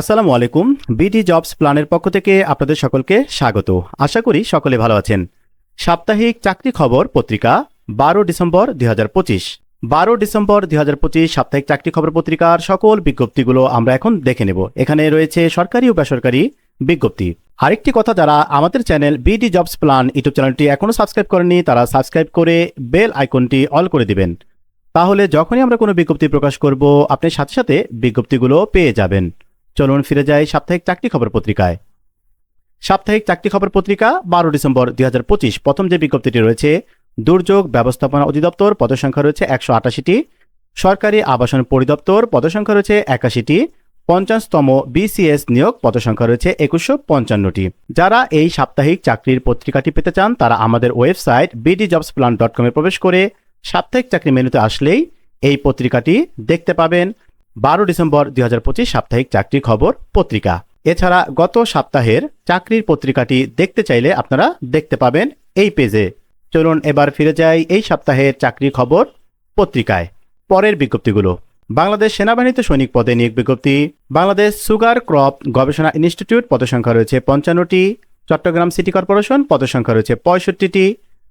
আসসালামু আলাইকুম। BD jobs প্ল্যানের পক্ষ থেকে আপনাদের সকলকে স্বাগত। আশা করি সকলে ভালো আছেন। সাপ্তাহিক চাকরি খবর পত্রিকা, বারো ডিসেম্বর দুই হাজার পঁচিশ। বারো ডিসেম্বর দুই হাজার পঁচিশ সাপ্তাহিক চাকরি খবর পত্রিকার সকল বিজ্ঞপ্তিগুলো আমরা এখন দেখে নেব। এখানে রয়েছে সরকারি ও বেসরকারি বিজ্ঞপ্তি। আরেকটি কথা, যারা আমাদের channel BD jobs plan YouTube চ্যানেলটি এখনও সাবস্ক্রাইব করেনি তারা সাবস্ক্রাইব করে বেল আইকনটি অল করে দিবেন। তাহলে যখনই আমরা কোনো বিজ্ঞপ্তি প্রকাশ করব, আপনি সাথে সাথে বিজ্ঞপ্তিগুলো পেয়ে যাবেন। চলুন ফিরে যাই সাপ্তাহিক চাকরি খবর পত্রিকায়। সাপ্তাহিক চাকরি খবর পত্রিকা, বারো ডিসেম্বর দু হাজার পঁচিশ, প্রথম যে বিজ্ঞপ্তিটি রয়েছে, দুর্যোগ ব্যবস্থাপনা অধিদপ্তর, পদসংখ্যা রয়েছে একশো আটাশিটি, সরকারি আবাসন পরিদপ্তর, পদসংখ্যা রয়েছে একাশিটি, পঞ্চাশতম বিসিএস নিয়োগ, পদসংখ্যা রয়েছে একুশশো পঞ্চান্নটি। যারা এই সাপ্তাহিক চাকরির পত্রিকাটি পেতে চান, তারা আমাদের website BD jobs plan dot কমে প্রবেশ করে সাপ্তাহিক চাকরি মেনুতে আসলেই এই পত্রিকাটি দেখতে পাবেন। বারো ডিসেম্বর দুই হাজার পঁচিশ সাপ্তাহিক চাকরি খবর পত্রিকা। এছাড়া গত সপ্তাহের চাকরির পত্রিকাটি দেখতে চাইলে আপনারা দেখতে পাবেন এই পেজে। চলুন এবার ফিরে যাই এই সপ্তাহের চাকরি খবর পত্রিকায়। পরের বিজ্ঞপ্তিগুলো। বাংলাদেশ সেনাবাহিনীতে সৈনিক পদে নিয়োগ বিজ্ঞপ্তি। বাংলাদেশ সুগার ক্রপ গবেষণা ইনস্টিটিউট পদসংখ্যা রয়েছে পঞ্চান্নটি। চট্টগ্রাম সিটি কর্পোরেশন পদসংখ্যা রয়েছে পঁয়ষট্টিটি।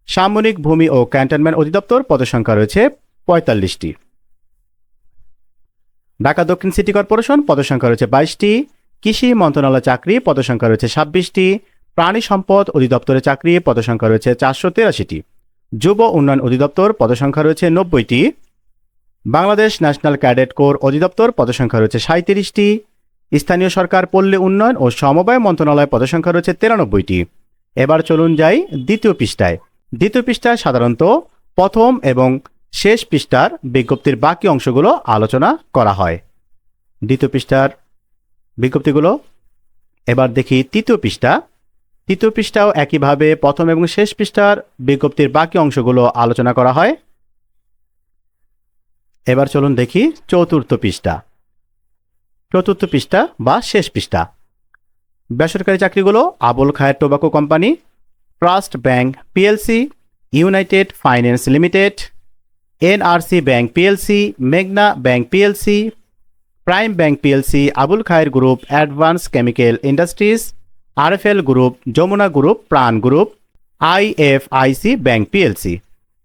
সামরিক ভূমি ও ক্যান্টনমেন্ট অধিদপ্তর পদসংখ্যা রয়েছে পঁয়তাল্লিশটি। ঢাকা দক্ষিণ সিটি কর্পোরেশন পদসংখ্যা রয়েছে বাইশটি, কৃষি মন্ত্রণালয় চাকরি পদসংখ্যা রয়েছে ছাব্বিশটি, প্রাণী সম্পদ অধিদপ্তরের চাকরি পদসংখ্যা রয়েছে চারশো তেরাশিটি, যুব উন্নয়ন অধিদপ্তর পদসংখ্যা রয়েছে নব্বইটি, বাংলাদেশ ন্যাশনাল ক্যাডেট কোর অধিদপ্তর পদসংখ্যা রয়েছে সাঁত্রিশটি স্থানীয় সরকার পল্লী উন্নয়ন ও সমবায় মন্ত্রণালয় পদসংখ্যা রয়েছে তিরানব্বইটি। এবার চলুন যাই দ্বিতীয় পৃষ্ঠায়। দ্বিতীয় পৃষ্ঠায় সাধারণত প্রথম এবং শেষ পৃষ্ঠার বিজ্ঞপ্তির বাকি অংশগুলো আলোচনা করা হয়। দ্বিতীয় পৃষ্ঠার বিজ্ঞপ্তিগুলো। এবার দেখি তৃতীয় পৃষ্ঠা। তৃতীয় পৃষ্ঠাও একইভাবে প্রথম এবং শেষ পৃষ্ঠার বিজ্ঞপ্তির বাকি অংশগুলো আলোচনা করা হয়। এবার চলুন দেখি চতুর্থ পৃষ্ঠা। চতুর্থ পৃষ্ঠা বা শেষ পৃষ্ঠা। বেসরকারি চাকরিগুলো Abul Khair tobacco company, trust bank PLC, united finance limited NRC bank PLC, মেঘনা bank PLC, prime bank PLC, Abul Khair group, advance chemical industries, RFL group, Jamuna group, Pran group, IFIC bank PLC.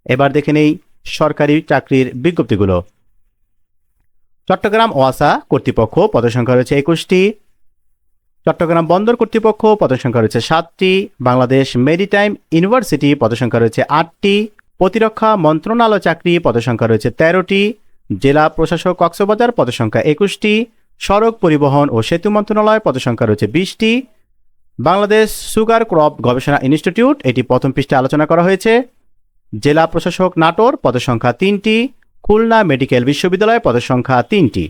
এবার দেখে নেই সরকারি চাকরির বিজ্ঞপ্তিগুলো। চট্টগ্রাম ওয়াসা কর্তৃপক্ষ পদসংখ্যা রয়েছে একুশটি। চট্টগ্রাম বন্দর কর্তৃপক্ষ পদসংখ্যা রয়েছে সাতটি। বাংলাদেশ মেরিটাইম ইউনিভার্সিটি পদসংখ্যা রয়েছে আটটি। প্রতিরক্ষা মন্ত্রণালয় চাকরি পদসংখ্যা রয়েছে তেরোটি, জেলা প্রশাসক কক্সবাজার পদসংখ্যা একুশটি, সড়ক পরিবহন ও সেতু মন্ত্রণালয় পদসংখ্যা রয়েছে বিশটি, বাংলাদেশ সুগার ক্রপ গবেষণা ইনস্টিটিউট, এটি প্রথম পৃষ্ঠে আলোচনা করা হয়েছে, জেলা প্রশাসক নাটোর পদসংখ্যা তিনটি, খুলনা মেডিকেল বিশ্ববিদ্যালয় পদসংখ্যা তিনটি।